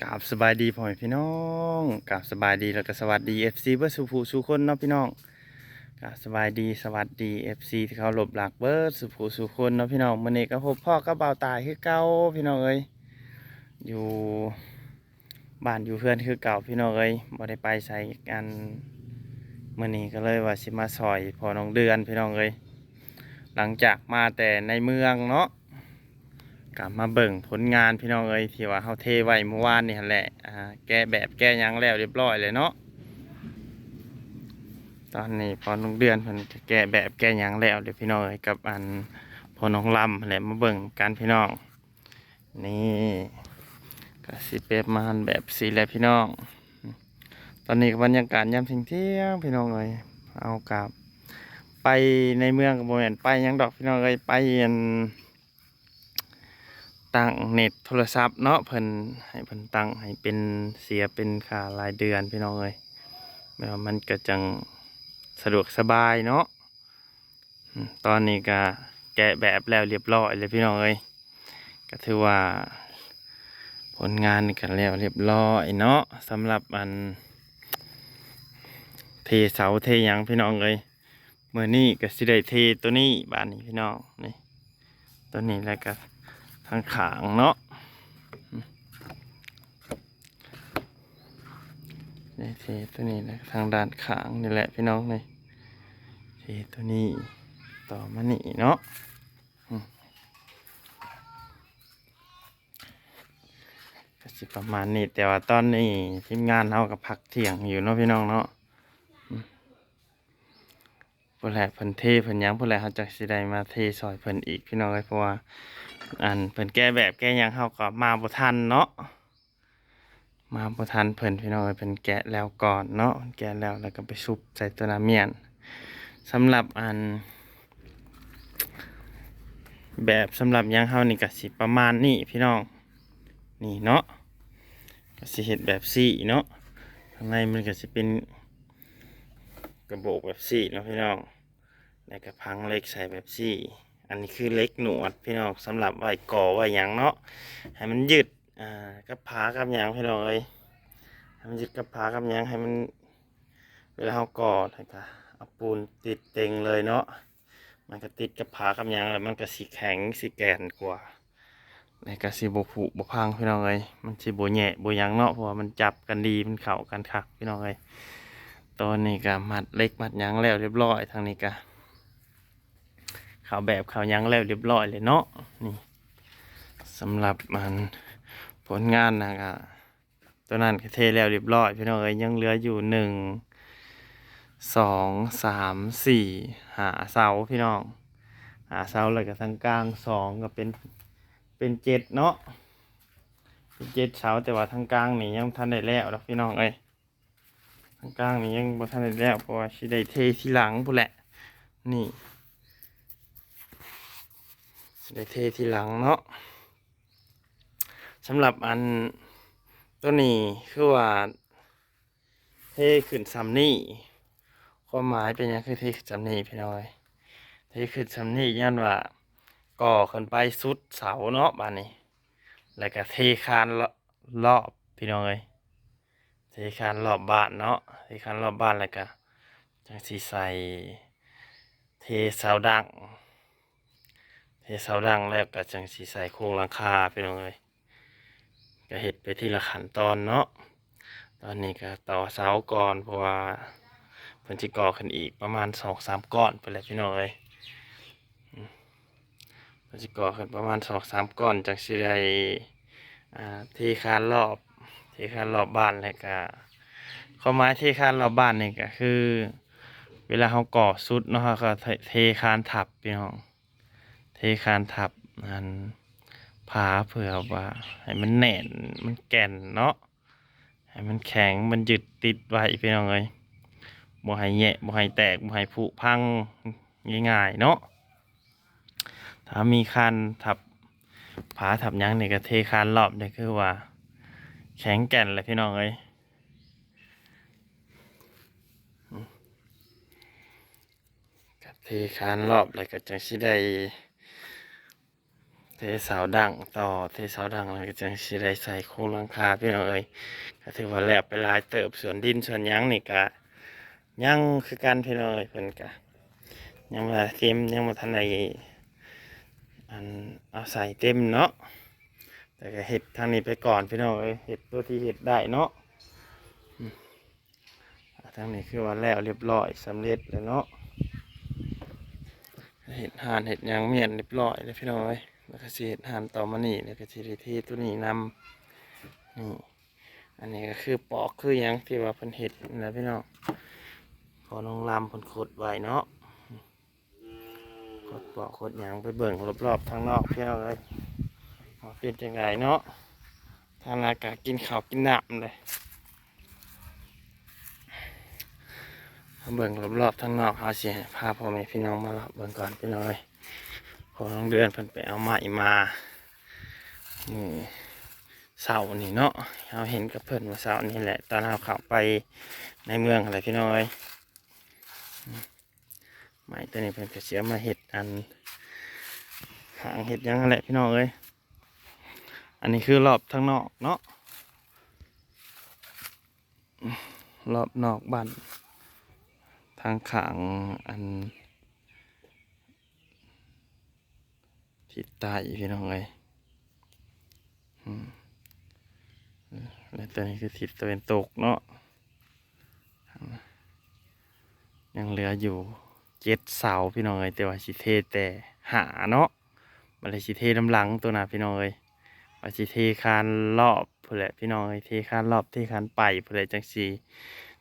กราบสบายดีพ่อแม่พี่น้องกราบสบายดีแล้วก็สวัสดี FC เบิร์ดสุภูสุคนเนาะพี่น้องกราบสบายดีสวัสดี FC ที่เขาหลบหลักเบิร์ดสุภูสุคนเนาะพี่น้องมื้อนี้ก็พบพ่อกับบ่าวตายคือเก่าพี่น้องเอ้ยอยู่บ้านอยู่เพื่อนคือเก่าพี่น้องเอ้ยบ่ได้ไปใส่กันมื้อนี้ก็เลยว่าสิมาซอยพอน้องเดือนพี่น้องเอ้ยหลังจากมาแต่ในเมืองเนาะ กลับมาเบิ่งผลงานพี่น้องเอ้ยที่ว่าเฮาเทไว้เมื่อวานนี่แหละอ่าแก้แบบแก้ยังแล้วเรียบร้อยเลยเนาะตอนนี้พอน้องเดือนเพิ่นจะแก้แบบแก้ยังแล้วเดี๋ยวพี่น้องเอ้ยกับอันพอน้องลำแหละมาเบิ่งกันพี่น้อง นี่กสิเป็นมาแบบสีแหละพี่น้อง ตอนนี้บรรยากาศยามเที่ยงพี่น้องเอ้ยเอากลับ ไปในเมืองกับโมเมนไปยังดอกพี่น้องเอ้ยไปอัน ตั้งเน็ตโทรศัพท์เนาะเพิ่นให้เพิ่นตั้งให้เป็นเสียเป็นค่ารายเดือนพี่น้องเอ้ยแล้วมันก็จังสะดวกสบายเนาะตอนนี้ก็แกะแบบแล้วเรียบร้อยเลยพี่น้องเอ้ยก็ถือว่า ผลงานนี่ก็แล้วเรียบร้อยเนาะสำหรับอัน เทเสาเทยังพี่น้องเอ้ยเมื่อนี้ก็สิได้เทตัวนี้บ้านนี้พี่น้องนี่ตัวนี้แล้วก็ ทางขางเนาะนี่เทตัวนี้นะทางด้านขางนี่แหละพี่น้องนี่เทตัวนี้ต่อมานี่เนาะก็สิประมาณนี้แต่ว่าตอนนี้ทีมงานเรากับพักเที่ยงอยู่เนาะพี่น้องเนาะอืมผู้แรกเพิ่นเทเพิ่นยังผู้แรกเขาจะสิได้มาเทซอยเพิ่นอีกพี่น้องเลยเพราะว่า อันเพิ่นแก้แบบแก้ยังเฮาก็มาบ่ทันเนาะมาบ่ทันเพิ่นพี่น้องเพิ่นแกะแล้วก่อนเนาะแกะแล้วแล้วก็ไปซุปใส่ตัวน้ำเมียนสำหรับอัน แบบสำหรับยังเฮานี่ก็สิประมาณนี้พี่น้องนี่เนาะก็สิเฮ็ดแบบซี่เนาะข้างในมันก็สิเป็นกระโบกแบบซี่เนาะพี่น้องแล้วก็พังเล็กใส่แบบซี่ อันนี้คือเล็กหนวดพี่น้องสำหรับไว้ก่อไว้หยังเนาะให้มันยืดอ่ากับผากับหยังพี่น้องเอ้ยให้มันยืดกับผากับหยังให้มันเวลาเราก่อแล้วก็เอาปูนติดเต็งเลยเนาะมันก็ติดกับผากับหยังแล้วมันก็สีแข็งสีแกนกว่าแล้วก็สีบผุบพังพี่น้องเอ้ยมันสีบแหย่บยังเนาะเพราะว่ามันจับกันดีมันเข้ากันคักพี่น้องเอ้ยตอนนี้ก็มัดเล็กมัดยังแล้วเรียบร้อยทางนี้ก็ ข่าวแบบข่าวยังแล้วเรียบร้อยเลยเนาะนี่สำหรับมันผลงานนะครับตัวนั้นเทแล้วเรียบร้อยพี่น้องเอ้ยยังเหลืออยู่หนึ่งสองสามสี่หาเสาพี่น้องหาเสาเลยกับทางกลางสองก็เป็นเป็นเจ็ดเนาะเป็นเจ็ดเสาแต่ว่าทางกลางนี่ยังทันได้แล้วดอกพี่น้องเอ้ยทางกลางนี่ยังบ่ทันได้แล้วเพราะว่าสิได้เททีหลังพุ่นแหละนี่ ได้เททีหลังเนาะสำหรับอันตัวนี้คือว่า เทขึ้นซัมนี่ความหมายเป็นยังคือเทขึ้นซัมนี่พี่น้อยเทขึ้นซัมนี่ยันว่าก่อขึ้นไปสุดเสาเนาะบ้านนี้ แล้วก็เทคานรอบพี่น้อยเทคานรอบบ้านเนาะเทคานรอบบ้านแล้วก็จังสีใส่เทเสาดัง เทเสาดังแล้วก็จังสีใส่โครงหลังคาไปเลยก็เห็ดไปที่ละขันตอนเนาะตอนนี้ก็ต่อเสาก่อนเพราะว่าเพิ่นสิก่อขึ้นอีกประมาณสองสามก้อนไปแล้วพี่น้องเอ้ยเพิ่นสิก่อขึ้นประมาณสองสามก้อนจังสิได้อ่าเทคานรอบเทคานรอบบ้านแล้วก็ความหมายเทคานรอบบ้านนี่ก็คือ เวลาเขาก่อสุดเนาะเขาก็เทคานทับพี่น้อง ทคานทับอันผาเผื่อว่าให้มันแน่นมันแก่นเนาะให้มันแข็งมันยึดติดไว้พี่น้องเลยบ่ให้แยะบ่ให้แตกบ่ให้ผุพังง่ายๆเนาะถ้ามีคานทับผาทับยังนี่ก็เทคานรอบนี่คือว่า แข็งแก่นเลยพี่น้องเอืมก็เทคานรอบแล้วก็จังสิได้ ทเสาดังต่อเทเสาดังแล้วก็จังสิได้ใส่โครงหลังคาพี่น้องเอ้ยก็ถือว่าแล้วไปลายเติบสวนดินสวนยังนี่ก็ยังคือกันพี่น้องเอ้ยเพิ่นก็ยังมาเต็มยังมาทันได้อันเอาใส่เต็มเนาะแต่ก็เห็ดทางนี้ไปก่อนพี่น้องเอ้ยเห็ดตัวที่เห็ดได้เนาะทางนี้คือว่าแล้วเรียบร้อยสำเร็จแล้วเนาะเห็ดหานเห็ดยางเมียนเรียบร้อยเลยพี่น้อย แล้วก็สิเห็ดหานต่อมานี่แล้วก็สิได้เทตัวนี้นำนี่อันนี้ก็คือปอกคือหยังที่ว่าเพิ่นเห็ดนะพี่น้องพอน้องลำเพิ่นขดไว้เนาะขดปอกขดหยังไปเบิ่งรอบๆทางนอกพี่น้องเลยเป็นจังไงเนาะทางนากาศกินข้าวกินน้ำเลยเบิ่งรอบๆทั้งนอกเขาเสิให้พาพ่อแม่พี่น้องมาเลาเบิ่งก่อนพี่น้อย อน้องเดือนเพิ่นไปเอาไม้มานี่เสานี่เนาะเราเห็นกับเพิ่นว่าเสานี่แหละ ตอนเราข้าไปในเมืองอะไรพี่น้อยอืมไม้ตัวนี้เพิ่นก็เสียมาเห็ดอันหางเห็ดยังนั่นแหละพี่น้องเอ้ยอันนี้คือรอบทั้งนอกเนาะรอบนอกบ้านทางขางอัน ทิศใต้พี่น้องเลยแล้วตัวนี้คือทิศตะวันตกเนาะ ยังเหลืออยู่เจ็ดเสาพี่น้องเลยแต่ว่าสิเทแต่หาเนาะมันเลยสิเทน้ำหลังตัวน่ะพี่น้องเลยว่าสิเทคานรอบเพื่อแหละพี่น้องเลยเทคานรอบเทคานไปเพื่อแหละจังสี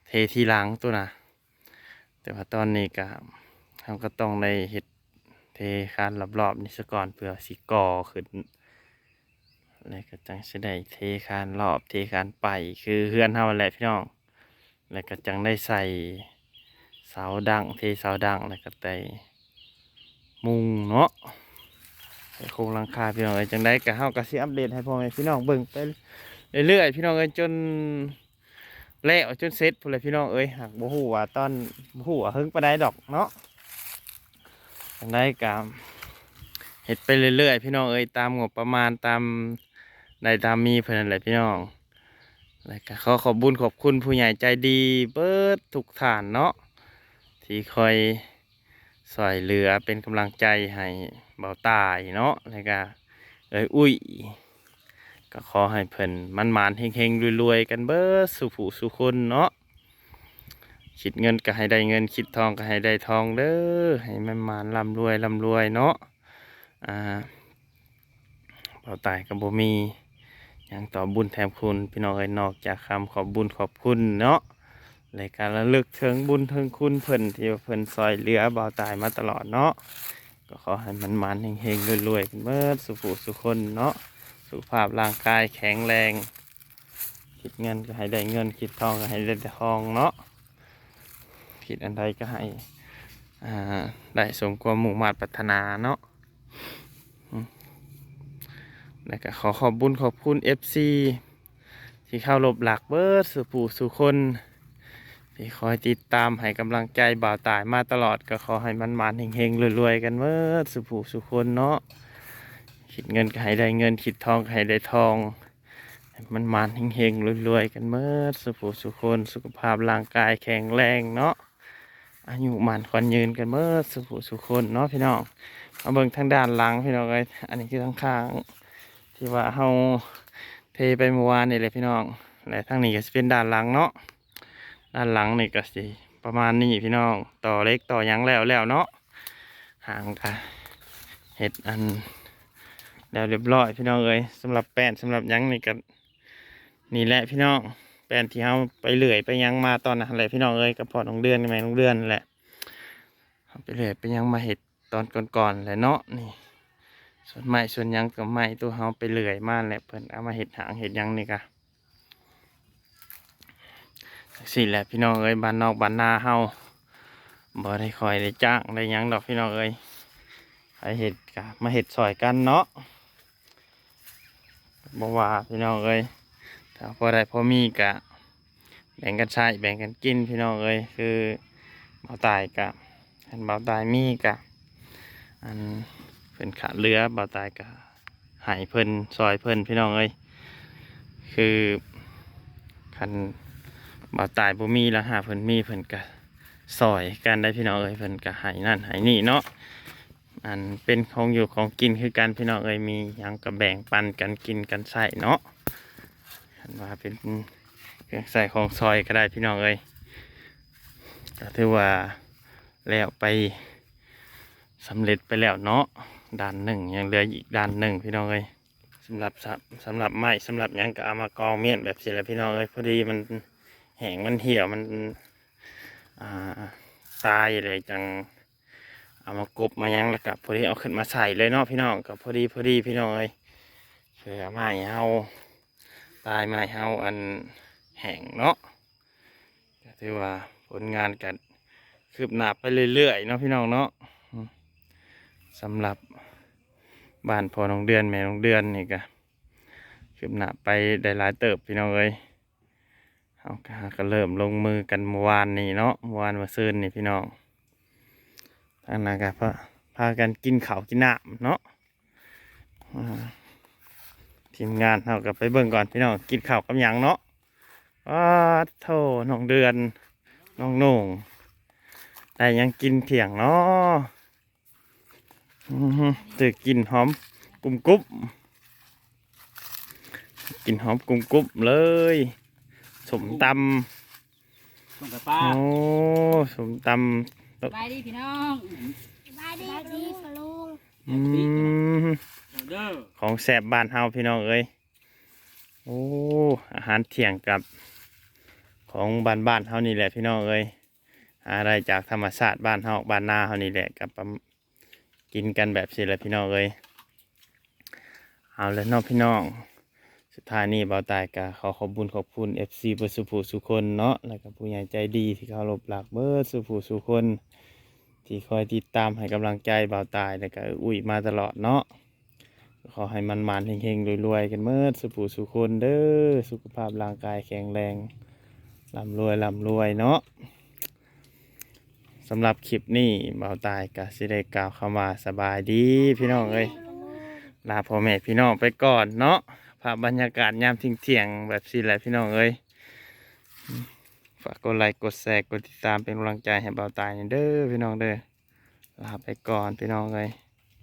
เทที่หลังตัวน่ะแต่ว่าตอนนี้ก็เราก็ต้องได้เห็ด คานรอบๆนี่ซะก่อนเพื่อสิก่อขึ้นแล้วก็จังสิได้เทคานรอบเทคานไปคือเฮือนเฮาแหละพี่น้องแล้วก็จังได้ใส่เสาดังเทเสาดังแล้วก็ได้มุงเนาะใส่โครงหลังคาพี่น้องเอ้ยจังได้ก็เฮาก็สิอัปเดตให้พ่อแม่พี่น้องเบิ่งไปเรื่อยๆพี่น้องเอ้ยจนแล้วจนเสร็จพุ่นเลยพี่น้องเอ้ยหากบ่ฮู้ว่าตอนบ่ฮู้ว่าเฮิงปานใดดอกเนาะ จังได้ก็เฮ็ดไปเรื่อยๆพี่น้องเอ้ยตามงบประมาณตามได้ตามมีเพิ่นนั่นแหละพี่น้องแล้วก็ขอขอบบุญขอบคุณผู้ใหญ่ใจดีเบิดทุกท่านเนาะที่คอยสอยเหลือเป็นกำลังใจให้เบาตายเนาะแล้วก็เอ้ยอุ้ยก็ขอให้เพิ่นมันมานเฮงๆรวยๆกันเบิดสุผูสุคนเนาะ คิดเงินก็ให้ได้เงิน คิดทองก็ให้ได้ทองเด้อให้มันมานร่ำรวยร่ำรวยเนาะอ่าเป่าตายกับบ่มียังต่อบุญแถมคุณพี่น้องเอ้ยนอกจากคำขอบบุญขอบคุณเนาะรายการระลึกถึงบุญถึงคุณเพิ่นที่เพิ่นซอยเหลือเบาตายมาตลอดเนาะก็ขอให้มันมานๆเฮงๆรวยๆกันเบิดสุผู้สุคนเนาะสุขภาพร่างกายแข็งแรง คิดเงินก็ให้ได้เงินคิดทองก็ให้ได้ทองเนาะ คิดอันใดก็ให้ได้สมความมุ่งมา่ปรารถนาเนาะแล้วก็ขอขอบบุญขอบคุณ FC ที่เข้ารบหลักเบิร์ดสุผู้สุคนที่คอยติดตามให้กำลังใจบ่าวตายมาตลอดก็ขอให้มันมานเฮงๆรวยๆกันเบิร์ดสุผูสุคนเนาะคิดเงินก็ให้ได้เงินคิดทองก็ให้ได้ทองมันมานเฮงๆรวยๆกันเมื่อสุขสุคนสุขภาพร่างกายแข็งแรงเนาะ อายุมันควันยืนกันเมื่อสุขสุขคนเนาะพี่น้องมาเบิ่งทางด้านหลังพี่น้องเลยอันนี้คือทางข้างที่ว่าเฮาเทไปเมื่อวานนี่เลยพี่น้องและทางนี้ก็จะเป็นด้านหลังเนาะด้านหลังนี่ก็สิประมาณนี้พี่น้องต่อเล็กต่อยังแล้วแล้วเนาะห่างกันเห็ดอันแล้วเรียบร้อยพี่น้องเอ้ยสำหรับแป้นสำหรับยังนี่ก็นี่แหละพี่น้อง แป้นที่เขาไปเลื่อยไปยังมาตอนนั้นแหละพี่น้องเอ้ยกับพอน้องเดือนกับแม่น้องเดือนแหละไปเลื่อยไปยังมาเห็ดตอนก่อนๆแหละเนาะนี่ ส่วนไม้ส่วนยังกับไม้ตัวเขาไปเลื่อยมาแหละเพิ่นเอามาเห็ดหางเห็ดยังนี่กะสิแหละพี่น้องเอ้ยบ้านนอกบ้านนาเฮาบ่ได้คอยได้จ้างได้ยังดอกพี่น้องเอ้ยไปเห็ดกะมาเห็ดซอยกันเนาะบ่ว่าพี่น้องเอ้ย ถ้าพอได้พอมีกะ แบ่งกันใช้แบ่งกันกินพี่น้องเอ้ยคือเบาตายกะอันเบาตายมีกะ อันเป็นขาดเรือเบาตายกะหายเพิ่นซอยเพิ่นพี่น้องเอ้ยคือคันบ่าวตายบ่มีแล้วหาเพิ่นมีเพิ่นก็ซอยกันได้พี่น้องเอ้ยเพิ่นก็ใหายนั่นหายนี่เนาะอันเป็นของอยู่ของกินคือกันพี่น้องเอ้ยมียังก็แบ่งปันกันกินกันใส่เนาะ ว่าเป็นเครื่องใส่ของซอยก็ได้พี่น้องเอ้ยก็ถือว่าแล้วไปสำเร็จไปแล้วเนาะด้านหนึ่งยังเหลืออีกด้านหนึ่งพี่น้องเอ้ยสำหรับสำหรับไม้สำหรับยังก็เอามากองเมียนแบบเสร็จแล้วพี่น้องเอ้ยพอดีมันแห้งมันเหี่ยวมันตายเลยจังเอามากบมายังแล้วกับพอดีเอาขึ้นมาใส่เลยเนาะพี่น้องกับพอดีพอดีพี่น้องเอ้ยเผื่อไม้เฮา ตายไม้เฮาอันแห้งเนาะก็ถือว่าผลงานกันคืบหน้าไปเรื่อยๆเนาะพี่น้องเนาะสำหรับบ้านพอน้องเดือนแม่น้องเดือนนี่ก็คืบหน้าไปได้หลายเติบพี่น้องเอ้ยเอาก็ก็เริ่มลงมือกันเมื่อวานนี่เนาะเมื่อวานมาซื้อนี่พี่น้องทางนั้นก็พาพากันกินข้าวกินน้ำเนาะ ทีมงานเราก็ไปเบิ่งก่อนพี่น้องกินข้าวกับหยังเนาะว้าโธ่น้องเดือนน้องโหน่งได้หยังกินเที่ยงเนาะอือหือจะกลินหอมกลุ่มกรุบกลินหอมกลุ่มกรุบเลยสมตส่งกับำป้าโอ้สมตสบายดีพี่น้องบายดีดีฟลุงำอืมเด้อ ของแสบบ้านเฮาพี่น้องเอ้ยโอ้อาหารเที่ยงกับของบ้านบ้านเฮานี่แหละพี่น้องเอ้ยอะไรจากธรรมชาติบ้านเฮาบ้านนาเฮานี่แหละกับกินกันแบบสิแหละพี่น้องเอ้ยเอาแล้วน้องพี่น้องสุดท้ายนี้เบาตายกะขอขอบุญขอบคุณ FC เบอร์สุภูสุคนเนาะแล้วก็ผู้ใหญ่ใจดีที่เขารบหลักเบอร์สุภูสุคน ที่คอยติดตามให้กำลังใจเบาตายแล้วก็อุ้ยมาตลอดเนาะ ขอให้มันมันเฮงๆรวยๆกันเมื่อสุภูสุคนเด้อสุขภาพร่างกายแข็งแรงร่ำรวยร่ำรวยเนาะสำหรับคลิปนี้เบาตายกะสิได้กล่าวคำว่าสบายดีพี่น้องเอ้ยลาพ่อแม่พี่น้องไปก่อนเนาะภาพบรรยากาศยามทิ้งเที่ยงแบบสิแหละพี่น้องเอ้ยฝากกดไลค์กดแชร์กดติดตามเป็นกำลังใจให้เบาตายเด้อพี่น้องเด้อลาไปก่อนพี่น้องเอ้ย